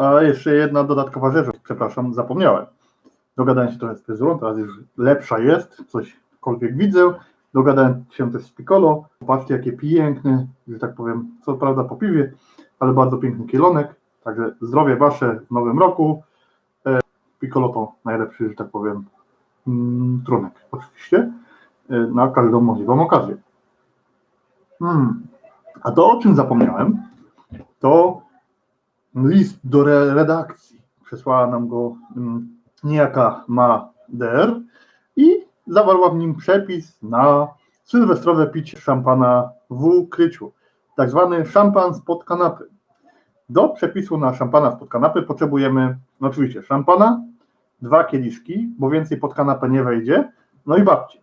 A jeszcze jedna dodatkowa rzecz, przepraszam, zapomniałem. Dogadałem się trochę z fryzurą, teraz już lepsza jest, cośkolwiek widzę. Dogadałem się też z Piccolo. Patrzcie, jakie piękne, że tak powiem, co prawda po piwie, ale bardzo piękny kielonek. Także zdrowie wasze w nowym roku. E, Piccolo to najlepszy, że tak powiem, mm, trunek, oczywiście, e, na każdą możliwą okazję. Hmm. A to, o czym zapomniałem, to list do re- redakcji. Przesłała nam go mm, niejaka Ma DR i zawarła w nim przepis na sylwestrowe picie szampana w kryciu. Tak zwany szampan spod kanapy. Do przepisu na szampana spod kanapy potrzebujemy no oczywiście szampana, dwa kieliszki, bo więcej pod kanapę nie wejdzie, no i babci.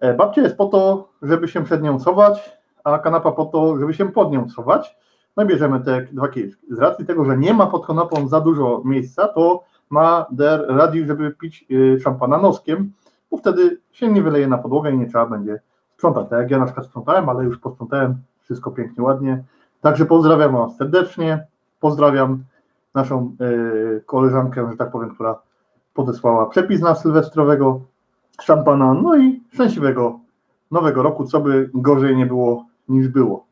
E, Babcia jest po to, żeby się przed nią schować, a kanapa po to, żeby się pod nią schować. No bierzemy te dwa kieliszki. Z racji tego, że nie ma pod kanapą za dużo miejsca, to ma der radzi, żeby pić y, szampana noskiem, bo wtedy się nie wyleje na podłogę i nie trzeba będzie sprzątać. Tak jak ja na przykład sprzątałem, ale już posprzątałem, wszystko pięknie, ładnie. Także pozdrawiam Was serdecznie, pozdrawiam naszą y, koleżankę, że tak powiem, która podesłała przepis na sylwestrowego szampana, no i szczęśliwego nowego roku, co by gorzej nie było niż było.